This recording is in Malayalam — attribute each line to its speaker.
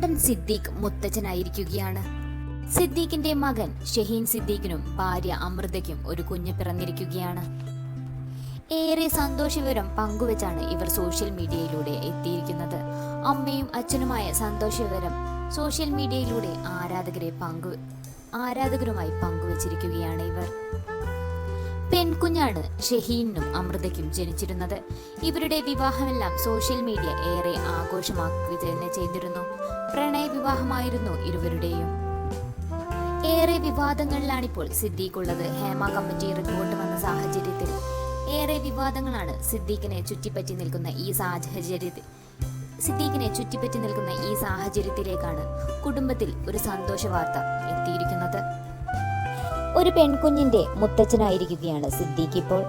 Speaker 1: നടൻ സിദ്ദീഖ് മുത്തച്ഛനായിരിക്കുകയാണ്. സിദ്ദീഖിന്റെ മകൻ ഷഹീൻ സിദ്ദീഖിനും ഭാര്യ അമൃതയ്ക്കും ഒരു കുഞ്ഞ് പിറന്നിരിക്കുകയാണ്. ഏറെ സന്തോഷവിവരം പങ്കുവച്ചാണ് ഇവർ സോഷ്യൽ മീഡിയയിലൂടെ എത്തിയിരിക്കുന്നത്. അമ്മയും അച്ഛനുമായ സന്തോഷവിവരം സോഷ്യൽ മീഡിയയിലൂടെ ആരാധകരെ പങ്കു ആരാധകരുമായി പങ്കുവച്ചിരിക്കുകയാണ് ഇവർ. പെൺകുഞ്ഞാണ് ഷഹീനും അമൃതയ്ക്കും ജനിച്ചിരുന്നത്. ഇവരുടെ വിവാഹമെല്ലാം സോഷ്യൽ മീഡിയ ഏറെ ആഘോഷമാക്കുക തന്നെ ചെയ്തിരുന്നു. പ്രണയ വിവാഹമായിരുന്നു ഇരുവരുടെയും. ഏറെ വിവാദങ്ങളിലാണിപ്പോൾ സിദ്ദീഖുള്ളത്. ഹേമ കമ്മിറ്റി റിപ്പോർട്ട് വന്ന സാഹചര്യത്തിൽ ഏറെ വിവാദങ്ങളാണ് സിദ്ദീഖിനെ ചുറ്റിപ്പറ്റി നിൽക്കുന്ന ഈ സാഹചര്യത്തിൽ സിദ്ദീഖിനെ ചുറ്റിപ്പറ്റി നിൽക്കുന്ന ഈ സാഹചര്യത്തിലേക്കാണ് കുടുംബത്തിൽ ഒരു സന്തോഷ വാർത്ത എത്തിയിരിക്കുന്നത്. ഒരു പെൺകുഞ്ഞിന്റെ മുത്തച്ഛനായിരിക്കുകയാണ് സിദ്ദീഖ് ഇപ്പോൾ.